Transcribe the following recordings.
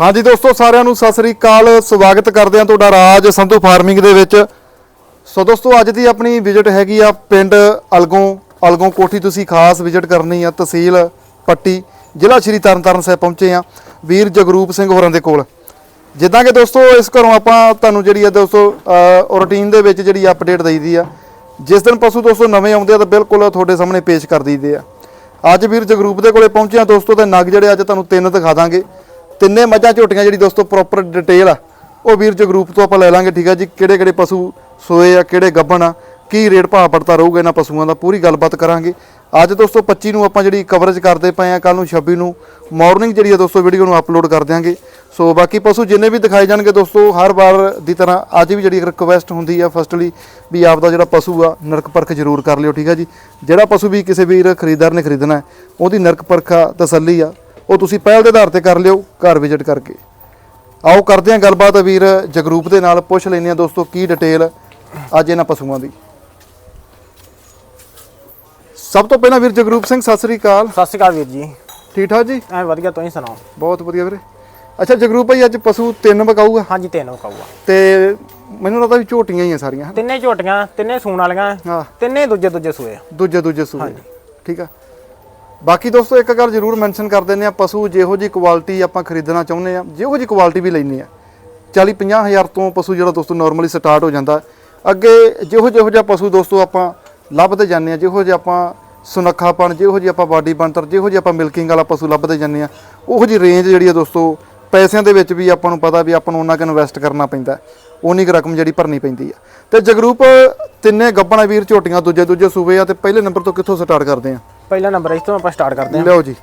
ਹਾਂਜੀ ਦੋਸਤੋ, ਸਾਰਿਆਂ ਨੂੰ ਸਤਿ ਸ੍ਰੀ ਅਕਾਲ। ਸਵਾਗਤ ਕਰਦੇ ਹਾਂ ਤੁਹਾਡਾ ਰਾਜ ਸੰਧੂ ਫਾਰਮਿੰਗ ਦੇ ਵਿੱਚ। ਸੋ ਦੋਸਤੋ, ਅੱਜ ਦੀ ਆਪਣੀ ਵਿਜ਼ਿਟ ਹੈਗੀ ਆ ਪਿੰਡ ਅਲਗੋਂ ਅਲਗੋਂ ਕੋਠੀ ਤੁਸੀਂ ਖਾਸ ਵਿਜ਼ਿਟ ਕਰਨੀ ਆ, ਤਹਿਸੀਲ ਪੱਟੀ, ਜ਼ਿਲ੍ਹਾ ਸ਼੍ਰੀ ਤਰਨਤਾਰਨ ਸਾਹਿਬ ਪਹੁੰਚੇ ਆ ਵੀਰ ਜਗਰੂਪ ਸਿੰਘ ਹੋਰਾਂ ਦੇ ਕੋਲ। ਜਿੱਦਾਂ ਕਿ ਦੋਸਤੋ, ਇਸ ਘਰੋਂ ਆਪਾਂ ਤੁਹਾਨੂੰ ਜਿਹੜੀ ਆ ਦੋਸਤੋ ਰੂਟੀਨ ਦੇ ਵਿੱਚ ਜਿਹੜੀ ਅਪਡੇਟ ਦਈਦੀ ਆ, ਜਿਸ ਦਿਨ ਪਸ਼ੂ ਦੋਸਤੋ ਨਵੇਂ ਆਉਂਦੇ ਆ ਤਾਂ ਬਿਲਕੁਲ ਤੁਹਾਡੇ ਸਾਹਮਣੇ ਪੇਸ਼ ਕਰ ਦਈਦੇ ਆ। ਅੱਜ ਵੀਰ ਜਗਰੂਪ ਦੇ ਕੋਲੇ ਪਹੁੰਚੇ ਆ ਦੋਸਤੋ ਤੇ ਨਗ ਜਿਹੜੇ ਅੱਜ ਤੁਹਾਨੂੰ ਤਿੰਨ ਦਿਖਾ ਦਾਂਗੇ। ਤਿੰਨੇ ਮੱਝਾਂ ਝੋਟੀਆਂ ਜਿਹੜੀ ਦੋਸਤੋ ਪ੍ਰੋਪਰ ਡਿਟੇਲ ਆ, ਉਹ ਵੀਰ ਜਗਰੂਪ ਤੋਂ ਆਪਾਂ ਲੈ ਲਾਂਗੇ, ਠੀਕ ਆ ਜੀ? ਕਿਹੜੇ ਕਿਹੜੇ ਪਸ਼ੂ ਸੋਏ ਆ, ਕਿਹੜੇ ਗੱਭਣ ਆ, ਕੀ ਰੇਟ ਭਾਅ ਪੜਤਾ ਰਹੂਗਾ ਇਹਨਾਂ ਪਸ਼ੂਆਂ ਦਾ, ਪੂਰੀ ਗੱਲਬਾਤ ਕਰਾਂਗੇ। ਅੱਜ ਦੋਸਤੋ 25 ਨੂੰ ਆਪਾਂ ਜਿਹੜੀ ਕਵਰੇਜ ਕਰਦੇ ਪਏ ਆ ਕੱਲ ਨੂੰ 26 ਨੂੰ ਮਾਰਨਿੰਗ ਜਿਹੜੀ ਆ ਦੋਸਤੋ ਵੀਡੀਓ ਨੂੰ ਅਪਲੋਡ ਕਰ ਦਿਆਂਗੇ। ਸੋ ਬਾਕੀ ਪਸ਼ੂ ਜਿੰਨੇ ਵੀ ਦਿਖਾਏ ਜਾਣਗੇ ਦੋਸਤੋ, ਹਰ ਵਾਰ ਦੀ ਤਰ੍ਹਾਂ ਅੱਜ ਵੀ ਜਿਹੜੀ ਰਿਕੁਐਸਟ ਹੁੰਦੀ ਆ ਫਸਟਲੀ ਵੀ ਆਪ ਦਾ ਜਿਹੜਾ ਪਸ਼ੂ ਆ, ਨਰਕ ਪਰਖ ਜ਼ਰੂਰ ਕਰ ਲਿਓ, ਠੀਕ ਆ ਜੀ? ਜਿਹੜਾ ਪਸ਼ੂ ਵੀ ਕਿਸੇ ਵੀਰ ਖਰੀਦਦਾਰ ਨੇ ਖਰੀਦਣਾ, ਉਹਦੀ ਨਰਕ ਪਰਖਾ ਤਸੱਲੀ ਆ। ਉਹ ਤੁਸੀਂ ਪਹਿਲ ਦੇ ਆਧਾਰ ਤੇ ਕਰ ਲਿਓ ਘਰ ਵਿਜ਼ਿਟ ਕਰਕੇ। ਆਓ ਕਰਦੇ ਹਾਂ ਗੱਲਬਾਤ ਵੀਰ ਜਗਰੂਪ ਦੇ ਨਾਲ ਪੁੱਛ ਲੈਂਦੇ ਹਾਂ ਦੋਸਤੋ ਕੀ ਡਿਟੇਲ ਅੱਜ ਇਹਨਾਂ ਪਸ਼ੂਆਂ ਦੀ। ਸਭ ਤੋਂ ਪਹਿਲਾਂ ਵੀਰ ਜਗਰੂਪ ਸਿੰਘ ਸਤਿ ਸ੍ਰੀ ਅਕਾਲ। ਸਤਿ ਸ਼੍ਰੀ ਅਕਾਲ ਵੀਰ ਜੀ। ਠੀਕ ਠਾਕ ਜੀ? ਐ ਵਧੀਆ ਤੁਸੀਂ ਸੁਣਾਓ? ਬਹੁਤ ਵਧੀਆ ਵੀਰੇ। ਅੱਛਾ ਜਗਰੂਪ ਭਾਈ ਅੱਜ ਪਸ਼ੂ ਤਿੰਨ ਵਿਕਾਊਗਾ? ਹਾਂਜੀ ਤਿੰਨ ਕਹੂਗਾ ਤੇ ਮੈਨੂੰ ਲੱਗਦਾ ਵੀ ਝੋਟੀਆਂ ਹੀ ਆ ਸਾਰੀਆਂ? ਤਿੰਨੇ ਝੋਟੀਆਂ ਤਿੰਨੇ ਸੂਣ ਵਾਲੀਆਂ ਹਾਂ। ਤਿੰਨੇ ਦੂਜੇ ਦੂਜੇ ਸੂਏ ਆ। ਦੂਜੇ ਦੂਜੇ ਸੂਏ ਠੀਕ ਆ। ਬਾਕੀ ਦੋਸਤੋ, ਇੱਕ ਗੱਲ ਜ਼ਰੂਰ ਮੈਂਸ਼ਨ ਕਰ ਦਿੰਦੇ ਆ ਪਸ਼ੂ ਜਿਹੋ ਜੀ ਕੁਆਲਿਟੀ ਆਪਾਂ ਖਰੀਦਣਾ ਚਾਹੁੰਦੇ ਆ ਜਿਹੋ ਜੀ ਕੁਆਲਿਟੀ ਵੀ ਲੈਣੀ ਆ 40 50 ਹਜ਼ਾਰ ਤੋਂ ਪਸ਼ੂ ਜਿਹੜਾ ਦੋਸਤੋ ਨਾਰਮਲੀ ਸਟਾਰਟ ਹੋ ਜਾਂਦਾ। ਅੱਗੇ ਜਿਹੋ ਜਿਹੋ ਜਿਹਾ ਪਸ਼ੂ ਦੋਸਤੋ ਆਪਾਂ ਲੱਭਦੇ ਜਾਂਦੇ ਆ ਜਿਹੋ ਜਿਹਾ ਆਪਾਂ ਸੁਨੱਖਾਪਣ ਜਿਹੋ ਜਿਹੀ ਆਪਾਂ ਬਾਡੀ ਬਣਤਰ, ਜਿਹੋ ਜਿਹੀ ਆਪਾਂ ਮਿਲਕਿੰਗ ਵਾਲਾ ਪਸ਼ੂ ਲੱਭਦੇ ਜਾਂਦੇ ਆ ਉਹੋ ਜੀ ਰੇਂਜ ਜਿਹੜੀ ਆ ਦੋਸਤੋ, ਪੈਸਿਆਂ ਦੇ ਵਿੱਚ ਵੀ ਆਪਾਂ ਨੂੰ ਪਤਾ ਵੀ ਆਪਾਂ ਨੂੰ ਉਹਨਾਂ ਕੁ ਇਨਵੈਸਟ ਕਰਨਾ ਪੈਂਦਾ ਉਨੀ ਕੁ ਰਕਮ ਜਿਹੜੀ ਭਰਨੀ ਪੈਂਦੀ ਆ ਤੇ ਜਗਰੂਪ ਤਿੰਨੇ ਗੱਬਣਾ ਵੀਰ ਝੋਟੀਆਂ ਦੂਜੇ ਦੂਜੇ ਸੂਬੇ ਆ, ਤੇ ਪਹਿਲੇ ਨੰਬਰ ਤੋਂ ਕਿੱਥੋਂ ਸਟਾਰਟ ਕਰਦੇ ਆ ਪਹਿਲਾ ਨੰਬਰ ਇਸ ਤੋਂ ਆਪਾਂ ਸਟਾਰਟ ਕਰਦੇ ਹਾਂ। ਲਿਓ ਜੀ।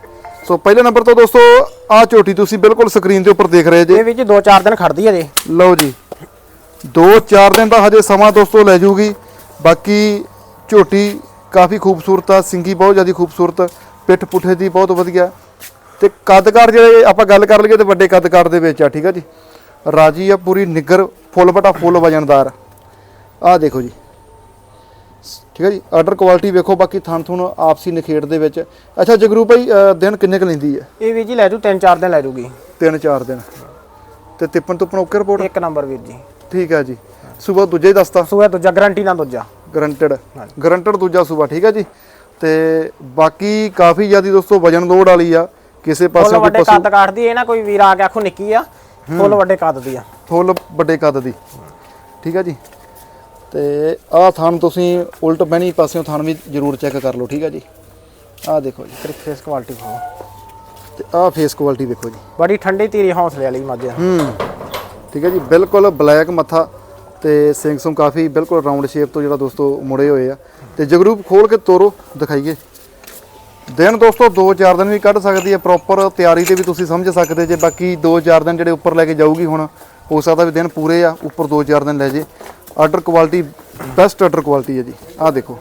ਸੋ ਪਹਿਲੇ ਨੰਬਰ ਤੋਂ ਦੋਸਤੋ ਆਹ ਝੋਟੀ ਤੁਸੀਂ ਬਿਲਕੁਲ ਸਕਰੀਨ ਦੇ ਉੱਪਰ ਦੇਖ ਰਹੇ ਜੇ। ਇਹ ਵਿੱਚ 2-4 ਦਿਨ ਖੜਦੀ ਹੈ ਜੀ। ਲਓ ਜੀ। 2-4 ਦਿਨ ਦਾ ਹਜੇ ਸਮਾਂ ਦੋਸਤੋ ਲੈ ਜੂਗੀ। ਬਾਕੀ ਝੋਟੀ ਕਾਫੀ ਖੂਬਸੂਰਤ ਆ ਸਿੰਗੀ ਬਹੁਤ ਜ਼ਿਆਦਾ ਖੂਬਸੂਰਤ ਪਿੱਠ ਪੁੱਠੇ ਦੀ ਬਹੁਤ ਵਧੀਆ। ਤੇ ਕੱਦਕਾਰ ਜਿਹੜੇ ਆਪਾਂ ਗੱਲ ਕਰ ਲਈਏ ਤੇ ਵੱਡੇ ਕੱਦਕਾਰ ਦੇ ਵਿੱਚ ਆ ਠੀਕ ਆ ਜੀ। ਰਾਜੀ ਆ ਪੂਰੀ ਨਿੱਗਰ ਫੁੱਲ ਬਟਾ ਫੁੱਲ ਵਜਨਦਾਰ। ਆਹ ਦੇਖੋ ਜੀ। ਠੀਕ ਹੈ ਜੀ ਆਰਡਰ ਕੁਆਲਿਟੀ ਵੇਖੋ ਬਾਕੀ ਥਣ ਥੁਣ ਆਪਸੀ ਨਿਖੇੜ ਦੇ ਵਿੱਚ। ਅੱਛਾ ਜਗਰੂ ਭਾਈ ਦਿਨ ਕਿੰਨੇ ਕ ਲੈਂਦੀ ਹੈ? ਇਹ ਵੀ ਜੀ ਲੈ ਜੂ 3-4 ਦਿਨ ਲੈ ਜੂਗੀ। ਤਿੰਨ ਚਾਰ ਦਿਨ। ਤੇ ਤਿੱਪਣ ਤੁੱਪਣ ਓਕੇ ਰਿਪੋਰਟ ਇੱਕ ਨੰਬਰ ਵੀਰ ਜੀ। ਠੀਕ ਹੈ ਜੀ। ਸਵੇਰ ਦੂਜਾ ਹੀ ਦੱਸਤਾ। ਸੂਆ ਦੂਜਾ ਗਾਰੰਟੀ ਨਾਲ ਦੂਜਾ। ਗਰੰਟਡ ਗਰੰਟਡ ਦੂਜਾ ਸੂਬਾ ਠੀਕ ਹੈ ਜੀ। ਤੇ ਬਾਕੀ ਕਾਫੀ ਜ਼ਿਆਦੀ ਦੋਸਤੋ ਵਜਨ ਲੋਡ ਵਾਲੀ ਆ। ਕਿਸੇ ਫੁੱਲ ਪਾਸੇ ਕੋਈ ਵੱਡੇ ਪਸ਼ੂ ਕੱਦ ਕਾਟਦੀ ਇਹ ਨਾ ਕੋਈ ਵੀਰ ਆ ਕੇ ਆਖੋ ਨਿੱਕੀ ਆ ਫੁੱਲ ਵੱਡੇ ਕੱਦ ਦੀ ਆ। ਫੁੱਲ ਵੱਡੇ ਕੱਦ ਦੀ। ਠੀਕ ਹੈ ਜੀ। ਤੇ ਆਹ ਥਣ ਤੁਸੀਂ ਉਲਟ ਬਹਿਣੀ ਪਾਸਿਓਂ ਥਣ ਵੀ ਜ਼ਰੂਰ ਚੈੱਕ ਕਰ ਲਓ ਠੀਕ ਹੈ ਜੀ? ਆਹ ਦੇਖੋ ਜੀ। ਤੇਰੀ ਫੇਸ ਕੁਆਲਿਟੀ ਖਾਓ ਤੇ ਆਹ ਫੇਸ ਕੁਆਲਿਟੀ ਦੇਖੋ ਜੀ। ਬੜੀ ਠੰਡੀ ਧੀਰੀ ਹੌਸਲੇ ਵਾਲੀ ਮੱਝ ਆ। ਹੂੰ ਠੀਕ ਹੈ ਜੀ ਬਿਲਕੁਲ ਬਲੈਕ ਮੱਥਾ ਤੇ ਸਿੰਘ ਸੁੰ ਕਾਫੀ ਬਿਲਕੁਲ ਰਾਉਂਡ ਸ਼ੇਪ ਤੋਂ ਜਿਹੜਾ ਦੋਸਤੋ ਮੁੜੇ ਹੋਏ ਆ। ਤੇ ਜਗਰੂਪ ਖੋਲ ਕੇ ਤੋਰੋ ਦਿਖਾਈਏ। ਦਿਨ ਦੋਸਤੋ 2-4 ਦਿਨ ਵੀ ਕੱਢ ਸਕਦੀ ਹੈ ਪ੍ਰੋਪਰ ਤਿਆਰੀ ਤੇ ਵੀ ਤੁਸੀਂ ਸਮਝ ਸਕਦੇ ਜੇ। ਬਾਕੀ 2-4 ਦਿਨ ਜਿਹੜੇ ਉੱਪਰ ਲੈ ਕੇ ਜਾਊਗੀ ਹੁਣ ਹੋ ਸਕਦਾ ਵੀ ਦਿਨ ਪੂਰੇ ਆ ਉੱਪਰ 2-4 ਦਿਨ ਲੈ ਜੇ। Order quality best order quality ਹੈ ਜੀ। ਆਹ ਦੇਖੋ।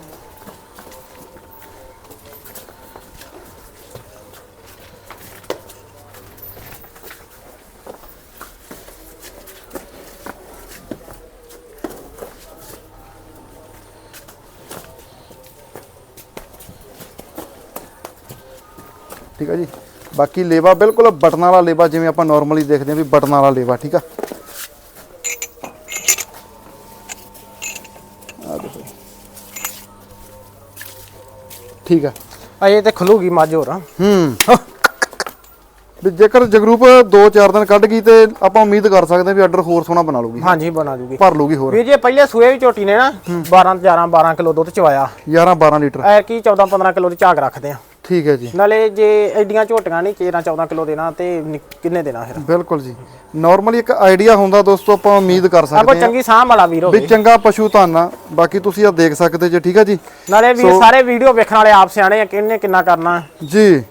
ਠੀਕ ਆ ਜੀ। ਬਾਕੀ ਲੇਵਾ ਬਿਲਕੁਲ ਬਟਨ ਵਾਲਾ ਲੇਵਾ ਜਿਵੇਂ ਆਪਾਂ ਨਾਰਮਲੀ ਦੇਖਦੇ ਹਾਂ ਵੀ ਬਟਨ ਵਾਲਾ ਲੇਵਾ, ਠੀਕ ਆ? ਠੀਕ ਆ। ਅਜੇ ਤੇ ਖਲੂਗੀ ਮੱਝ ਹੋਰ। ਹੂੰ। ਵੀ ਜੇਕਰ ਜਗਰੂਪ 2-4 ਦਿਨ ਕੱਢ ਗਈ ਤੇ ਆਪਾਂ ਉਮੀਦ ਕਰ ਸਕਦੇ ਹਾਂ ਵੀ ਆਰਡਰ ਹੋਰ ਸੋਹਣਾ ਬਣਾ ਲੂਗੀ ਹਾਂਜੀ ਬਣਾ ਜੂਗੀ ਭਰ ਲੂਗੀ ਹੋਰ। ਵੀਰ ਜੀ ਪਹਿਲੇ ਸੂਏ ਵੀ ਝੋਟੀ ਨੇ ਨਾ 12 11 12 ਕਿਲੋ ਦੁੱਧ ਚਵਾਇਆ। 11-12 ਲੀਟਰ। ਐ ਕੀ 14 15 ਕਿਲੋ ਦੀ ਝਾਕ ਰੱਖਦੇ ਆ। ਠੀਕ ਹੈ ਜੀ। ਨਾਲੇ ਜੇ ਐਡੀਆਂ ਝੋਟੀਆਂ ਨਹੀਂ 13 14 ਕਿਲੋ ਦੇਣਾ ਤੇ ਕਿੰਨੇ ਦੇਣਾ ਫਿਰ? ਬਿਲਕੁਲ ਜੀ। ਨਾਰਮਲੀ ਇੱਕ ਆਈਡੀਆ ਹੁੰਦਾ ਦੋਸਤੋ ਆਪਾਂ ਉਮੀਦ ਕਰ ਆਪੋ ਸਕਦੇ ਹਾਂ। ਚੰਗੀ ਸਾਂਭ ਵਾਲਾ ਵੀਰ ਵੀ ਹੋਵੇ ਚੰਗਾ ਪਸ਼ੂ ਧਨ ਬਾਕੀ ਤੁਸੀਂ ਆ ਦੇਖ ਸਕਦੇ ਜੇ ਠੀਕ ਆ ਜੀ? ਨਾਲੇ ਵੀਰ ਸਾਰੇ ਵੀਡੀਓ ਵੇਖਣ ਵਾਲੇ ਆਪ ਸਿਆਣੇ ਆ ਕਿੰਨੇ ਕਿੰਨਾ ਕਰਨਾ। ਜੀ।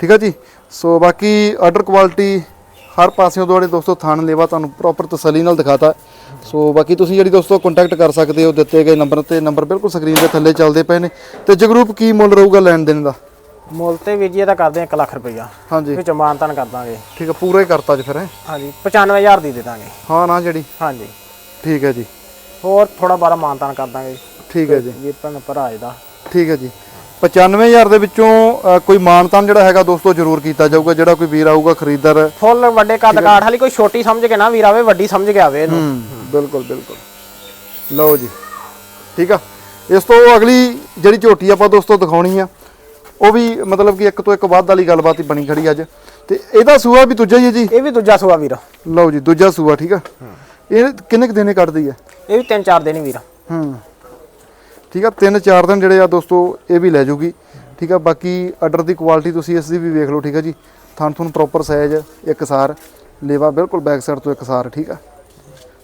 ਠੀਕ ਆ ਜੀ? ਸੋ ਬਾਕੀ ਆਰਡਰ ਕੁਆਲਿਟੀ ਹਰ ਪਾਸਿਓਂ ਤੁਹਾਡੇ ਦੋਸਤੋ ਥਾਣ ਲੇਵਾ ਤੁਹਾਨੂੰ ਪ੍ਰੋਪਰ ਤਸੱਲੀ ਨਾਲ ਦਿਖਾਤਾ। ਸੋ ਬਾਕੀ ਤੁਸੀਂ ਜਿਹੜੀ ਦੋਸਤੋ ਕੰਟੈਕਟ ਕਰ ਸਕਦੇ ਹੋ ਦਿੱਤੇ ਗਏ ਨੰਬਰ ਤੇ ਨੰਬਰ ਬਿਲਕੁਲ ਸਕਰੀਨ ਦੇ ਥੱਲੇ ਚੱਲਦੇ ਪਏ ਨੇ। ਤੇ ਜਗਰੂਪ ਕੀ ਮੁੱਲ ਰਹੂਗਾ ਲੈਣ ਦੇਣ ਦਾ? ਮੁੱਲ ਤੇ ਵੀਰ ਜੀ ਇਹਦਾ ਕਰਦੇ ਆ 1 ਲੱਖ ਰੁਪਈਆ। ਹਾਂਜੀ। ਵਿੱਚ ਮਾਨਤਾਨ ਕਰ ਦਾਂਗੇ। ਠੀਕ ਆ ਪੂਰਾ ਹੀ ਕਰਤਾ ਜੀ ਫਿਰ ਹੈਂ? ਹਾਂਜੀ 95000 ਦੀ ਦੇ ਦਾਂਗੇ। ਹਾਂ ਨਾ ਜਿਹੜੀ? ਹਾਂਜੀ। ਠੀਕ ਹੈ ਜੀ। ਹੋਰ ਥੋੜਾ ਬਾਰਾ ਮਾਨਤਾਨ ਕਰ ਦਾਂਗੇ। ਠੀਕ ਹੈ ਜੀ। ਵੀਰ ਭੈਣ ਭਰਾ ਇਹਦਾ। ਠੀਕ ਹੈ ਜੀ। 95000 ਦੇ ਵਿੱਚੋਂ ਕੋਈ ਮਾਨਤਾਨ ਜਿਹੜਾ ਹੈਗਾ ਦੋਸਤੋ ਜ਼ਰੂਰ ਕੀਤਾ ਜਾਊਗਾ ਜਿਹੜਾ ਕੋਈ ਵੀਰ ਆਊਗਾ ਖਰੀਦਦਾਰ। ਫੁੱਲ ਵੱਡੇ ਕੱਦ ਕਾਠ ਵਾਲੀ ਕੋਈ ਛੋਟੀ ਸਮਝ ਕੇ ਨਾ ਵੀਰ ਆਵੇ ਵੱਡੀ ਸਮਝ ਕੇ ਆਵੇ ਇਹਨੂੰ। ਹੂੰ। ਬਿਲਕੁਲ ਬਿਲਕੁਲ। ਲਓ ਜੀ ਠੀਕ ਆ? ਇਸ ਤੋਂ ਅਗਲੀ ਜਿਹੜੀ ਝੋਟੀ ਆਪਾਂ ਦੋਸਤੋ ਦਿਖਾਉਣੀ ਆ ਉਹ ਵੀ ਮਤਲਬ ਕਿ ਇੱਕ ਤੋਂ ਇੱਕ ਵੱਧ ਵਾਲੀ ਗੱਲਬਾਤ ਹੀ ਬਣੀ ਖੜੀ ਅੱਜ। ਤੇ ਇਹਦਾ ਸੂਆ ਵੀ ਦੂਜਾ ਹੀ ਹੈ ਜੀ? ਇਹ ਵੀ ਦੂਜਾ ਸੂਆ ਵੀਰ। ਲਓ ਜੀ ਦੂਜਾ ਸੂਆ ਠੀਕ ਆ? ਇਹ ਕਿੰਨੇ ਕੁ ਦਿਨੇ ਕੱਢਦੀ ਹੈ ਇਹ ਵੀ ਤਿੰਨ ਚਾਰ ਦਿਨ ਹੀ ਵੀਰ। ਹੂੰ। ਠੀਕ ਆ ਤਿੰਨ ਚਾਰ ਦਿਨ ਜਿਹੜੇ ਆ ਦੋਸਤੋ ਇਹ ਵੀ ਲੈ ਜਾਊਗੀ ਠੀਕ ਆ ਬਾਕੀ ਆਰਡਰ ਦੀ ਕੁਆਲਿਟੀ ਤੁਸੀਂ ਇਸ ਦੀ ਵੀ ਵੇਖ ਲਓ ਠੀਕ ਆ ਜੀ? ਥਣ ਥੁਣ ਪ੍ਰੋਪਰ ਸਾਈਜ਼ ਇੱਕਸਾਰ ਲੇਵਾ ਬਿਲਕੁਲ ਬੈਕ ਸਾਈਡ ਤੋਂ ਇੱਕਸਾਰ ਠੀਕ ਆ?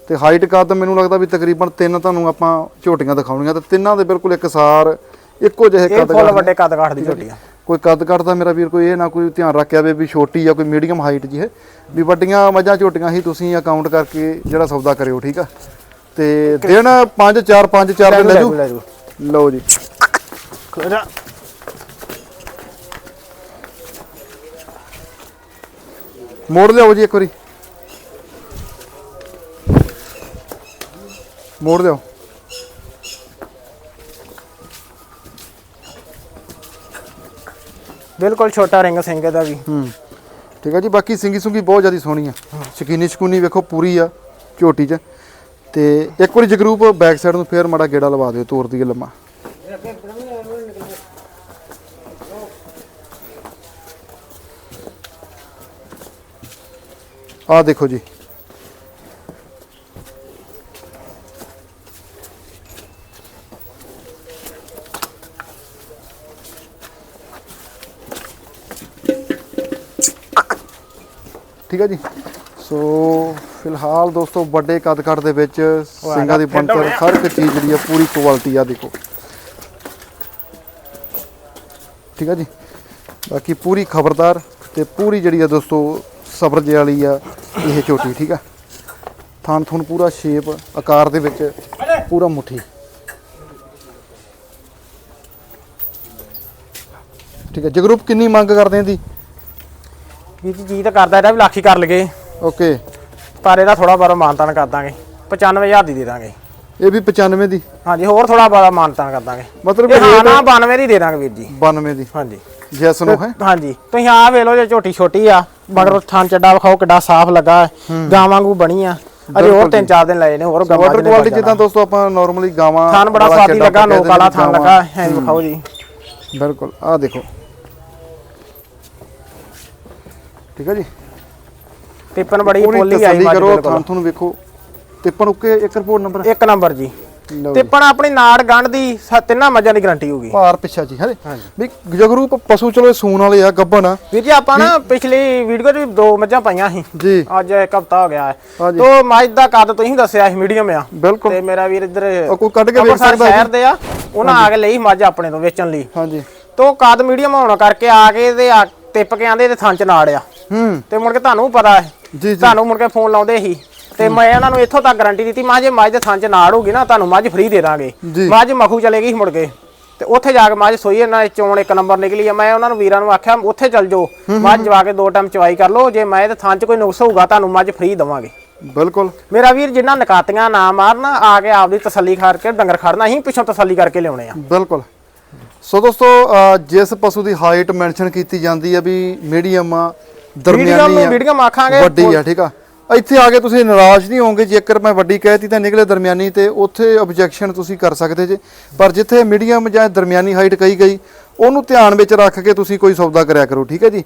ਤੇ ਹਾਈਟ ਕੱਦ ਮੈਨੂੰ ਲੱਗਦਾ ਵੀ ਤਕਰੀਬਨ ਤਿੰਨ ਤੁਹਾਨੂੰ ਆਪਾਂ ਝੋਟੀਆਂ ਦਿਖਾਉਣੀਆਂ ਤੇ ਤਿੰਨਾਂ ਦੇ ਬਿਲਕੁਲ ਇੱਕਸਾਰ ਇੱਕੋ ਜਿਹੇ ਕੱਦ ਕਾਠ ਵੱਡੇ ਕੱਦ ਕਾਠ ਦੀ ਝੋਟੀ ਆ। ਕੋਈ ਕੱਦ ਕੱਟਦਾ ਮੇਰਾ ਵੀਰ ਕੋਈ ਇਹ ਨਾ ਕੋਈ ਧਿਆਨ ਰੱਖਿਆ ਵੇ ਵੀ ਛੋਟੀ ਆ ਕੋਈ ਮੀਡੀਅਮ ਹਾਈਟ ਜੀ ਹੈ। ਵੀ ਵੱਡੀਆਂ ਮੱਝਾਂ ਝੋਟੀਆਂ ਹੀ ਤੁਸੀਂ ਅਕਾਊਂਟ ਕਰਕੇ ਜਿਹੜਾ ਸੌਦਾ ਕਰਿਓ ਠੀਕ ਆ? ਤੇ ਦਿਨ 5 4 5 4 ਦਿਨ ਲੈ ਜੂ ਜੂ। ਲਓ ਜੀ। ਮੋੜ ਲਿਆਓ ਜੀ ਇੱਕ ਵਾਰੀ। ਮੋੜ ਲਿਆਓ ਬਿਲਕੁਲ ਛੋਟਾ ਰਿੰਗ ਸਿੰਘ ਦਾ ਵੀ। ਹੂੰ ਠੀਕ ਆ ਜੀ ਬਾਕੀ ਸਿੰਗੀ ਸੁੰਗੀ ਬਹੁਤ ਜ਼ਿਆਦਾ ਸੋਹਣੀ ਆ। ਸ਼ਕੀਨੀ ਸ਼ਕੂਨੀ ਵੇਖੋ ਪੂਰੀ ਆ ਝੋਟੀ 'ਚ। ਤੇ ਇੱਕ ਵਾਰੀ ਜਗਰੂਪ ਬੈਕ ਸਾਈਡ ਨੂੰ ਫੇਰ ਮੜਾ ਗੇੜਾ ਲਵਾ ਦਿਓ ਤੋਰ ਦੀ ਲੰਮਾ। ਆ ਦੇਖੋ ਜੀ। ਠੀਕ ਹੈ ਜੀ? ਸੋ ਫਿਲਹਾਲ ਦੋਸਤੋ ਵੱਡੇ ਕੱਦ ਕੱਟ ਦੇ ਵਿੱਚ ਸਿੰਘਾਂ ਦੀ ਬਣਤਰ ਹਰ ਇੱਕ ਚੀਜ਼ ਜਿਹੜੀ ਆ ਪੂਰੀ ਕੁਆਲਿਟੀ ਆ ਦੇਖੋ। ਠੀਕ ਹੈ ਜੀ? ਬਾਕੀ ਪੂਰੀ ਖਬਰਦਾਰ ਤੇ ਪੂਰੀ ਜਿਹੜੀ ਆ ਦੋਸਤੋ ਸਬਰ ਜੇ ਵਾਲੀ ਆ ਇਹ ਝੋਟੀ ਠੀਕ ਆ? ਥਣ ਥੁਣ ਪੂਰਾ ਸ਼ੇਪ ਆਕਾਰ ਦੇ ਵਿੱਚ ਪੂਰਾ ਮੁੱਠੀ। ਠੀਕ ਹੈ ਜਗਰੂਪ ਕਿੰਨੀ ਮੰਗ ਕਰਦੇ ਆਂ ਦੀ ਵੀਰ ਜੀ ਤਾਂ ਕਰਦਾ ਇਹਦਾ ਵੀ ਲੱਖ ਹੀ ਕਰ ਲਗੇ ਓਕੇ। ਪਰ ਇਹਦਾ ਥੋੜਾ ਬਾਰਾ ਮਾਨਤਾਨ ਕਰ ਦਾਂਗੇ। 95000 ਦੀ ਦੇ ਦਾਂਗੇ। ਇਹ ਵੀ 95 ਦੀ? ਹਾਂਜੀ ਹੋਰ ਥੋੜਾ ਬਾਰਾ ਮਾਨਤਾਨ ਕਰ ਦਾਂਗੇ। ਮਤਲਬ ਇਹ ਕਿ ਹਾਂ ਨਾ 92 ਦੀ ਦੇ ਦਾਂਗੇ ਵੀਰ ਜੀ। 92 ਦੀ। ਹਾਂਜੀ। ਜੈਸ ਨੂੰ ਹੈ? ਹਾਂਜੀ ਤੁਸੀਂ ਆ ਵੇਖ ਲਓ ਜੇ ਝੋਟੀ ਛੋਟੀ ਆ ਮਗਰ ਥਾਂ ਚੱਡਾ ਵਿਖਾਓ ਕਿੱਡਾ ਸਾਫ਼ ਲੱਗਾ ਹੈ। ਗਾਂ ਵਾਂਗੂ ਬਣੀ ਆ। ਅਜੇ ਹੋਰ ਤਿੰਨ ਚਾਰ ਦਿਨ ਲਏ ਨੇ ਹੋਰ ਗਾਂ ਵਾਟਰ ਕੁਆਲਿਟੀ ਜਿੱਦਾਂ ਦੋਸਤੋ ਆਪਾਂ ਨਾਰਮਲੀ ਗਾਵਾਂ ਥਾਨ ਬੜਾ ਸਵਾਦੀ ਲੱਗਾ ਨੋਕ ਵਾਲਾ ਨੇ ਲੱਗਾ ਹੈ। ਵਿਖਾਓ ਜੀ। ਬਿਲਕੁਲ ਆਹ ਦੇਖੋ। ਠੀਕ ਹੈ ਜੀ? ਟਿੱਪਨ ਬੜੀ ਪੂਰੀ ਪੋਲੀ ਆਈ ਤਸੱਲੀ ਕਰੋ ਬਿਲਕੁਲ। ਥਾਨ ਤੁਹਾਨੂੰ ਵੇਖੋ। ਤਿੱਪਣ ਉੱਕੇ ਇੱਕ ਰਿਪੋਰਟ ਨੰਬਰ ਇੱਕ ਨੰਬਰ ਜੀ। ਲਓ ਜੀ। ਟਿੱਪਣ ਆਪਣੀ ਨਾੜ ਗੰਢ ਦੀ ਸ- ਤਿੰਨਾਂ ਮੱਝਾਂ ਦੀ ਗਾਰੰਟੀ ਹੋਊਗੀ। ਭਾਰ ਪਿੱਛਾ ਜੀ ਹੈ ਵੀ ਜਗਰੂਪ ਪਸ਼ੂ ਚਲੋ ਇਹ ਸੂਣ ਵਾਲੇ ਆ ਗੱਬਨ ਆ। ਵੀਰ ਜੀ ਆਪਾਂ ਨਾ ਪਿਛਲੀ ਵੀਡੀਓ 'ਚ ਵੀ ਦੋ ਮੱਝਾਂ ਪਾਈਆਂ ਸੀ। ਜੀ। ਅੱਜ ਇੱਕ ਹਫਤਾ ਹੋ ਗਿਆ ਹੈ। ਹਾਂਜੀ। ਤੋ ਮੱਝ ਦਾ ਕੱਦ ਤੁਸੀਂ ਦੱਸਿਆ ਸੀ ਮੀਡੀਅਮ ਆ। ਬਿਲਕੁਲ। ਤੇ ਮੇਰਾ ਵੀਰ ਇੱਧਰ ਉਹ ਕੋਈ ਕੱਢ ਕੇ ਵੇਖ ਅੰਮ੍ਰਿਤਸਰ ਸਕਦਾ ਸ਼ਹਿਰ ਦੇ ਆ ਉਹਨਾਂ ਆ ਕੇ ਲਈ ਮੱਝ ਆਪਣੇ ਤੋਂ ਵੇਚਣ ਲਈ। ਹਾਂਜੀ। ਤੋ ਕੱਦ ਮੀਡੀਅਮ ਹੋਣ ਕਰਕੇ ਆ ਕੇ ਤੇ ਆ ਟਿੱਪ ਕੇ ਆਂਦੇ ਤੇ ਥਾਂ ਚ ਨਾੜ ਆ। ਹੂੰ। ਤੇ ਮੁੜ ਕੇ ਤੁਹਾਨੂੰ ਪਤਾ ਹੈ। ਜੀ ਜੀ। ਤੁਹਾਨੂੰ ਮੁੜ ਕੇ ਫੋਨ ਲਾਉਂਦੇ ਸੀ ਤੇ ਮੈਂ ਉਹਨਾਂ ਨੂੰ ਇੱਥੋਂ ਤੱਕ ਗਾਰੰਟੀ ਦਿੱਤੀ ਮਾਂ ਜੇ ਮੱਝ ਦੇ ਥਾਂ ਚ ਨਾੜ ਹੋਊਗੀ ਨਾ ਤੁਹਾਨੂੰ ਮੱਝ ਫ੍ਰੀ ਦੇ ਦਾਂਗੇ। ਜੀ। ਮੱਝ ਮਖੂ ਚਲੇਗੀ ਸੀ ਮੁੜ ਕੇ। ਤੇ ਉੱਥੇ ਜਾ ਕੇ ਮੱਝ ਸੋਈ ਇਹਨਾਂ ਚੋਣ ਇੱਕ ਨੰਬਰ ਨਿਕਲੀ ਆ ਮੈਂ ਉਹਨਾਂ ਨੂੰ ਵੀਰਾਂ ਨੂੰ ਆਖਿਆ ਉੱਥੇ ਚੱਲ ਜਾਓ। ਮੱਝ ਜਵਾ ਕੇ ਦੋ ਟਾਈਮ ਚਵਾਈ ਕਰ ਲਓ ਜੇ ਮੈਂ ਤੇ ਥਾਂ ਚ ਕੋਈ ਨੁਕਸ ਹੋਊਗਾ ਤੁਹਾਨੂੰ ਮੱਝ ਫ੍ਰੀ ਦਵਾਂਗੇ। ਬਿਲਕੁਲ। ਮੇਰਾ ਵੀਰ ਜਿੰਨਾ ਨਕਾਤੀਆਂ ਨਾ ਮਾਰਨ ਆ ਕੇ ਆਪਦੀ ਤਸੱਲੀ ਕਰਕੇ ਡੰਗਰ ਖੜਨਾ ਅਸੀਂ ਪਿੱਛੋਂ ਤਸੱਲੀ ਕਰਕੇ ਲਿਆਉਣੇ ਆ। ਬਿਲਕੁਲ। ਸੋ ਦੋਸਤੋ ਜਿਸ ਪਸ਼ੂ ਦੀ ਹਾਈਟ ਮੈਂਸ਼ਨ ਕੀਤੀ ਜਾਂਦੀ ਹੈ ਵੀ ਮੀਡੀਅਮ ਆ ਦਰਮਿਆਨੀ ਆ ਵੀਡੀਓ ਆਖਾਂਗੇ ਵੱਡੀ ਆ ਠੀਕ ਆ। ਇੱਥੇ ਆ ਕੇ ਤੁਸੀਂ ਨਾਰਾਜ਼ ਨਹੀਂ ਹੋਵੋਗੇ ਜੇਕਰ ਮੈਂ ਵੱਡੀ ਕਹਿਤੀ ਤਾਂ ਨਿਕਲੇ ਦਰਮਿਆਨੀ ਤੇ ਉੱਥੇ ਆਬਜੈਕਸ਼ਨ ਤੁਸੀਂ ਕਰ ਸਕਦੇ ਜੇ। ਪਰ ਜਿੱਥੇ ਮੀਡੀਅਮ ਜਾਂ ਦਰਮਿਆਨੀ ਹਾਈਟ ਕਹੀ ਗਈ ਉਹਨੂੰ ਧਿਆਨ ਵਿੱਚ ਰੱਖ ਕੇ ਤੁਸੀਂ ਕੋਈ ਸੌਦਾ ਕਰਿਆ ਕਰੋ ਠੀਕ ਹੈ ਜੀ।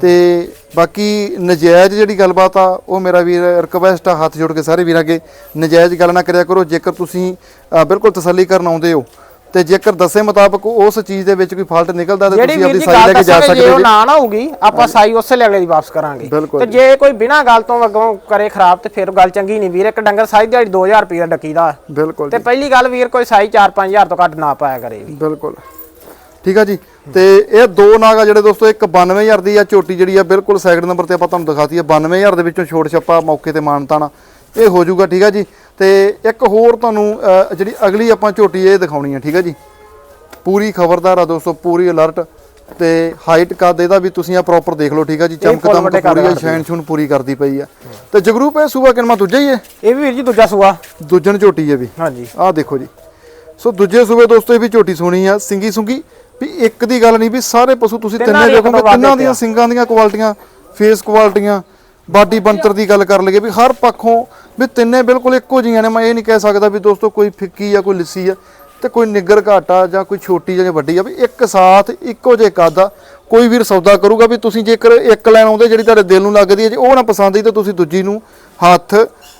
ਤੇ ਬਾਕੀ ਨਜਾਇਜ਼ ਜਿਹੜੀ ਗੱਲਬਾਤ ਆ ਉਹ ਮੇਰਾ ਵੀਰ ਰਿਕਵੈਸਟ ਆ ਹੱਥ ਜੋੜ ਕੇ ਸਾਰੇ ਵੀਰਾਂ ਅੱਗੇ ਨਜਾਇਜ਼ ਗੱਲ ਨਾ ਕਰਿਆ ਕਰੋ ਜੇਕਰ ਤੁਸੀਂ ਬਿਲਕੁਲ ਤਸੱਲੀ ਕਰਨ ਆਉਂਦੇ ਹੋ। ਤੇ ਜੇਕਰ ਦੱਸੇ ਮੁਤਾਬਕ ਉਸ ਚੀਜ਼ ਦੇ ਵਿੱਚ ਕੋਈ ਫਾਲਟ ਨਿਕਲਦਾ ਤਾਂ ਜਿਹੜੀ ਤੁਸੀਂ ਵੀਰ ਆਪਣੀ ਜੀ ਸਾਈ ਲੈ ਗੱਲ ਕੇ ਜਾ ਦੱਸਾਂਗੇ ਜੇ ਸਕਦੇ ਉਹ ਜੀ। ਨਾ ਨਾ ਹੋਊਗੀ ਆਪਾਂ ਸਾਈ ਉਸੇ ਅਗਲੇ ਦੀ ਵਾਪਸ ਕਰਾਂਗੇ। ਬਿਲਕੁਲ ਤੇ ਜੇ। ਕੋਈ ਬਿਨਾਂ ਗੱਲ ਤੋਂ ਅੱਗੋਂ ਕਰੇ ਖਰਾਬ ਤੇ ਫਿਰ ਗੱਲ ਚੰਗੀ ਨਹੀਂ ਵੀਰ ਇੱਕ ਡੰਗਰ ਸਾਈ ਦਿਹਾੜੀ 2000 ਰੁਪਏ ਦਾ ਡੱਕੀ ਦਾ ਬਿਲਕੁਲ ਤੇ ਪਹਿਲੀ ਗੱਲ ਵੀਰ ਕੋਈ ਸਾਈ 4-5000 ਤੋਂ ਘੱਟ ਨਾ ਪਾਇਆ ਕਰੇ ਵੀ। ਬਿਲਕੁਲ। ਠੀਕ ਆ ਜੀ। ਤੇ ਇਹ ਦੋ ਨਾਗ ਆ ਜਿਹੜੇ ਦੋਸਤੋ ਇੱਕ 92000 ਦੀ ਆ ਝੋਟੀ ਜਿਹੜੀ ਆ ਬਿਲਕੁਲ ਸੈਕਿੰਡ ਨੰਬਰ ਤੇ ਆਪਾਂ ਤੁਹਾਨੂੰ ਦਿਖਾਤੀ ਆ। 92000 ਦੇ ਵਿੱਚੋਂ ਛੋਟ ਛੱਪਾ ਮੌਕੇ ਤੇ ਮਾਨਤਾਣਾ ਇਹ ਹੋ ਜਾਊਗਾ ਠੀਕ ਆ ਜੀ। ਤੇ ਇੱਕ ਹੋਰ ਤੁਹਾਨੂੰ ਜਿਹੜੀ ਅਗਲੀ ਆਪਾਂ ਝੋਟੀ ਇਹ ਦਿਖਾਉਣੀ ਆ ਠੀਕ ਆ ਜੀ? ਪੂਰੀ ਖਬਰਦਾਰ ਆ ਦੋਸਤੋ ਪੂਰੀ ਅਲਰਟ ਤੇ ਹਾਈਟ ਕੱਦ ਇਹਦਾ ਵੀ ਤੁਸੀਂ ਆ ਪ੍ਰੋਪਰ ਦੇਖ ਲਓ ਠੀਕ ਆ ਜੀ? ਚਮਕ full ਦਮਕ ਵੱਡੇ ਕੱਦ ਪੂਰੀ ਆ ਸ਼ੈਨ ਸ਼ੂਨ ਪੂਰੀ ਕਰਦੀ ਪਈ ਆ। ਤੇ ਜਗਰੂਪ ਇਹ ਸੂਆ ਕਿਨਮਾ ਦੂਜਾ ਹੀ ਹੈ? ਇਹ ਵੀ ਵੀਰ ਜੀ ਦੂਜਾ ਸੂਆ। ਦੂਜਣ ਝੋਟੀ ਹੈ ਵੀ। ਹਾਂਜੀ। ਆਹ ਦੇਖੋ ਜੀ। ਸੋ ਦੂਜੇ ਸੂਬੇ ਦੋਸਤੋ ਇਹ ਵੀ ਝੋਟੀ ਸੋਣੀ ਆ ਸਿੰਗੀ ਸੁੰਗੀ। ਵੀ ਇੱਕ ਦੀ ਗੱਲ ਨਹੀਂ ਵੀ ਸਾਰੇ ਪਸ਼ੂ ਤੁਸੀਂ ਤਿੰਨਾਂ ਦੇਖੋਗੇ ਤਿੰਨਾਂ ਦੀਆਂ। ਸਿੰਗਾਂ ਦੀਆਂ ਕੁਆਲਿਟੀਆਂ ਫੇਸ ਕੁਆਲਿਟੀਆਂ ਬਾਡੀ ਬੰਤਰ ਦੀ ਗੱਲ ਕਰ ਲਈਏ ਵੀ ਹਰ ਪੱਖੋਂ ਵੀ ਤਿੰਨੇ ਬਿਲਕੁਲ ਇੱਕੋ ਜਿਹੀਆਂ ਨੇ ਮੈਂ ਇਹ ਨਹੀਂ ਕਹਿ ਸਕਦਾ ਵੀ ਦੋਸਤੋ ਕੋਈ ਫਿੱਕੀ ਆ ਕੋਈ ਲਿੱਸੀ ਆ ਤੇ ਕੋਈ ਨਿੱਗਰ ਘਾਟਾ ਜਾਂ ਕੋਈ ਛੋਟੀ ਜਾਂ ਵੱਡੀ ਆ ਵੀ ਇੱਕ ਸਾਥ ਇੱਕੋ ਜਿਹੇ ਕੱਦ ਕੋਈ ਵੀਰ ਸੌਦਾ ਕਰੂਗਾ ਵੀ ਤੁਸੀਂ ਜੇਕਰ ਇੱਕ ਲੈਣ ਆਉਂਦੇ ਜਿਹੜੀ ਤੁਹਾਡੇ ਦਿਲ ਨੂੰ ਲੱਗਦੀ ਹੈ ਜੇ ਉਹ ਨਾ ਪਸੰਦ ਆਈ ਤਾਂ ਤੁਸੀਂ ਦੂਜੀ ਨੂੰ ਹੱਥ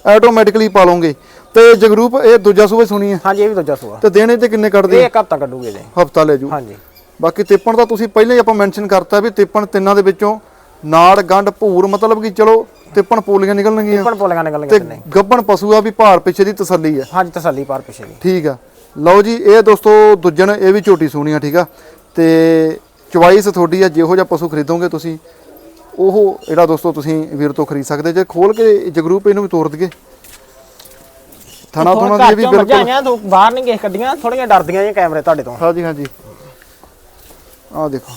ਆਟੋਮੈਟਿਕਲੀ ਪਾ ਲਓਗੇ। ਤੇ ਜਗਰੂਪ ਇਹ ਦੂਜਾ ਸੂਬੇ ਸੁਣੀ ਹੈ? ਹਾਂਜੀ ਇਹ ਵੀ ਦੂਜਾ ਸੂਆ। ਤੇ ਦੇਣੇ ਤੇ ਕਿੰਨੇ ਕੱਢਦੇ ਇਹ ਇੱਕ ਹਫਤਾ ਕੱਢੂਗੇ ਜੀ। ਹਫਤਾ ਲੈ ਜੂ। ਹਾਂਜੀ। ਬਾਕੀ ਤਿੱਪਣ ਦਾ ਤੁਸੀਂ ਪਹਿਲਾਂ ਹੀ ਆਪਾਂ ਮੈਂਸ਼ਨ ਕਰਤਾ ਵੀ ਤਿੱਪਣ ਤਿੰਨਾਂ ਦੇ ਵਿੱਚੋਂ ਨਾੜ ਗੰਢ ਭੂਰ ਮਤਲਬ ਕਿ ਚਲੋ ਤਿੱਪਣ ਪੋਲੀਆਂ ਨਿਕਲਣਗੀਆਂ। ਪਰ ਪੋਲੀਆਂ ਨਿਕਲ ਤੇ ਨੇ ਗੱਬਣ ਪਸ਼ੂ ਆ ਵੀ ਭਾਰ ਪਿੱਛੇ ਦੀ ਤਸੱਲੀ ਹੈ ਹਾਂਜੀ ਤਸੱਲੀ ਪਾਰ ਪਿਛੇ ਦੀ। ਠੀਕ ਆ। ਲਓ ਜੀ ਇਹ ਦੋਸਤੋ ਦੁੱਜਣ ਇਹ ਵੀ ਝੋਟੀ ਸੋਹਣੀ ਆ ਠੀਕ ਆ। ਤੇ ਚੁਆਇਸ ਤੁਹਾਡੀ ਆ ਜਿਹੋ ਜਿਹਾ ਪਸ਼ੂ ਖਰੀਦੋਗੇ ਤੁਸੀਂ ਉਹ ਜਿਹੜਾ ਦੋਸਤੋ ਤੁਸੀਂ ਵੀਰ ਤੋਂ ਖਰੀਦ ਸਕਦੇ ਜੇ ਖੋਲ ਕੇ ਜਗਰੂਪ ਇਹਨੂੰ ਵੀ ਤੋੜ ਦਈਏ। ਥਣਾ ਥੁਣਾ ਦੀ ਇਹ ਵੀ ਬਿਲਕੁਲ ਤੋਂ ਬਾਹਰ ਨਹੀਂ ਗਏ ਕੱਢੀਆਂ ਥੋੜੀਆਂ ਡਰਦੀਆਂ ਜੀ ਕੈਮਰੇ ਤੁਹਾਡੇ ਤੋਂ। ਹਾਂਜੀ ਹਾਂਜੀ। ਆਹ ਦੇਖੋ।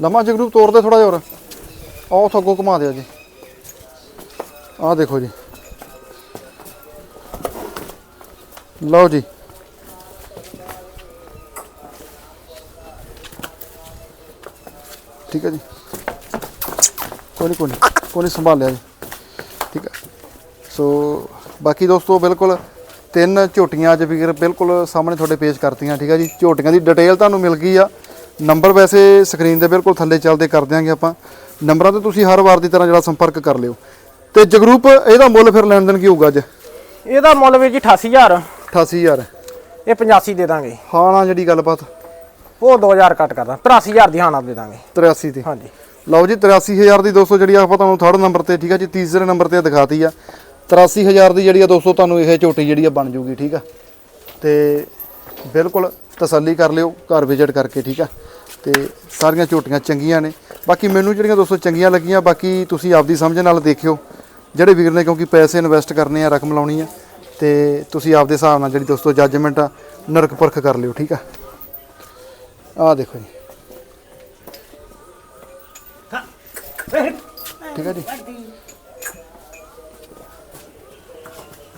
ਲੰਮਾ ਜਗਰੂਪ ਤੋੜਦੇ ਥੋੜਾ ਜਿਹਾ ਹੋਰ। ਆਹ ਉੱਥੋਂ ਅੱਗੋਂ ਘੁਮਾ ਦਿਓ ਜੀ। ਆਹ ਦੇਖੋ ਜੀ। ਲਓ ਜੀ। ਠੀਕ ਹੈ ਜੀ। ਕੋਈ ਨਹੀਂ ਕੋਈ ਨਹੀਂ ਕੋਈ ਨਹੀਂ, ਸੰਭਾਲ ਲਿਆ ਜੀ। ਠੀਕ ਹੈ। ਸੋ, ਬਾਕੀ ਦੋਸਤੋ, ਬਿਲਕੁਲ ਤਿੰਨ ਝੋਟੀਆਂ ਅੱਜ ਵੀਰ ਬਿਲਕੁਲ ਸਾਹਮਣੇ ਤੁਹਾਡੇ ਪੇਸ਼ ਕਰਤੀਆਂ। ਠੀਕ ਹੈ ਜੀ। ਝੋਟੀਆਂ ਦੀ ਡਿਟੇਲ ਤੁਹਾਨੂੰ ਮਿਲ ਗਈ ਆ। ਨੰਬਰ ਵੈਸੇ ਸਕਰੀਨ ਦੇ ਬਿਲਕੁਲ ਥੱਲੇ ਚੱਲਦੇ ਕਰ ਦਿਆਂਗੇ ਆਪਾਂ। ਨੰਬਰਾਂ ਤੇ ਤੁਸੀਂ ਹਰ ਵਾਰ ਦੀ ਤਰ੍ਹਾਂ ਜਿਹੜਾ ਸੰਪਰਕ ਕਰ ਲਿਓ। ਤੇ ਜਗਰੂਪ ਇਹਦਾ ਮੁੱਲ ਫਿਰ ਲੈਣ ਦੇਣ ਕੀ ਹੋਊਗਾ ਅੱਜ? ਇਹਦਾ ਮੁੱਲ ਵੀਰ ਜੀ 88000 88000 ਇਹ 85 ਦੇ ਦਾਂਗੇ। ਹਾਂ ਨਾ ਜਿਹੜੀ ਗੱਲਬਾਤ ਉਹ 2000 ਕੱਟ ਕਰਦਾ। 83000 ਦੀ ਹਾਨਾ ਦੇ ਦਾਂਗੇ। 83 ਤੇ। ਹਾਂਜੀ। ਲਓ ਜੀ 83000 ਦੀ ਦੋਸਤੋ ਜਿਹੜੀ ਆਪਾਂ ਤੁਹਾਨੂੰ ਥਰਡ ਨੰਬਰ ਤੇ ਠੀਕ ਆ ਜੀ ਤੀਸਰੇ ਨੰਬਰ ਤੇ ਦਿਖਾਤੀ ਆ। 83000 ਦੀ ਜਿਹੜੀ ਆ ਦੋਸਤੋ ਤੁਹਾਨੂੰ ਇਹ ਝੋਟੀ ਜਿਹੜੀ ਆ ਬਣ ਜੂਗੀ ਠੀਕ ਆ। ਤੇ ਬਿਲਕੁਲ ਤਸੱਲੀ ਕਰ ਲਿਓ, ਘਰ ਵਿਜ਼ਿਟ ਕਰਕੇ, ਠੀਕ ਆ? ਤੇ ਸਾਰੀਆਂ ਝੋਟੀਆਂ ਚੰਗੀਆਂ ਨੇ। ਬਾਕੀ ਮੈਨੂੰ ਜਿਹੜੀਆਂ ਦੋਸਤੋ ਚੰਗੀਆਂ ਲੱਗੀਆਂ, ਬਾਕੀ ਤੁਸੀਂ ਆਪਦੀ ਸਮਝ ਨਾਲ ਦੇਖਿਓ। ਜਿਹੜੇ ਵੀਰ ਨੇ ਕਿਉਂਕਿ ਪੈਸੇ ਇਨਵੈਸਟ ਕਰਨੇ ਆ, ਰਕਮ ਲਾਉਣੀ ਆ, ਤੇ ਤੁਸੀਂ ਆਪਦੇ ਹਿਸਾਬ ਨਾਲ ਜਿਹੜੀ ਦੋਸਤੋ ਜੱਜਮੈਂਟ ਆ, ਨਰਕ ਪਰਖ ਕਰ ਲਿਓ, ਠੀਕ ਆ? ਆਹ ਦੇਖੋ ਜੀ। ਠੀਕ ਆ ਜੀ?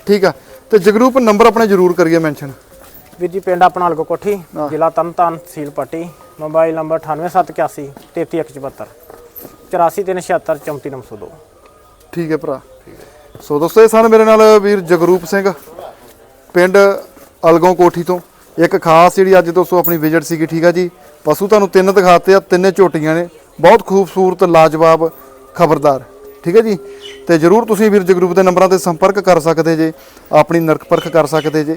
ਠੀਕ ਆ। ਤੇ ਜਗਰੂਪ ਨੰਬਰ ਆਪਣੇ ਜ਼ਰੂਰ ਕਰੀਏ ਮੈਂਸ਼ਨ ਵੀਰ ਜੀ ਪਿੰਡ ਆਪਣਾ ਹਲਕੋ ਕੋਠੀ ਜ਼ਿਲ੍ਹਾ ਤਰਨਤਾਰਨ ਤਹਿਸੀਲ ਪੱਟੀ ਮੋਬਾਈਲ ਨੰਬਰ 98781 33174 84376 34902 ਠੀਕ ਹੈ ਭਰਾ। ਸੋ ਦੋਸਤੋ ਇਹ ਸਨ ਮੇਰੇ ਨਾਲ ਵੀਰ ਜਗਰੂਪ ਸਿੰਘ ਪਿੰਡ ਅਲਗੋਂ ਕੋਠੀ ਤੋਂ। ਇੱਕ ਖਾਸ ਜਿਹੜੀ ਅੱਜ ਦੋਸਤੋ ਆਪਣੀ ਵਿਜ਼ਿਟ ਸੀਗੀ ਠੀਕ ਆ ਜੀ। ਪਸ਼ੂ ਤੁਹਾਨੂੰ ਤਿੰਨ ਦਿਖਾਤੇ ਆ ਤਿੰਨੇ ਝੋਟੀਆਂ ਨੇ। ਬਹੁਤ ਖੂਬਸੂਰਤ ਲਾਜਵਾਬ ਖਬਰਦਾਰ ਠੀਕ ਹੈ ਜੀ। ਤੇ ਜਰੂਰ ਤੁਸੀਂ ਵੀਰ ਜਗਰੂਪ ਦੇ ਨੰਬਰਾਂ ਤੇ ਸੰਪਰਕ ਕਰ ਸਕਦੇ ਜੇ ਆਪਣੀ ਨਰਕ ਪਰਖ ਕਰ ਸਕਦੇ ਜੇ।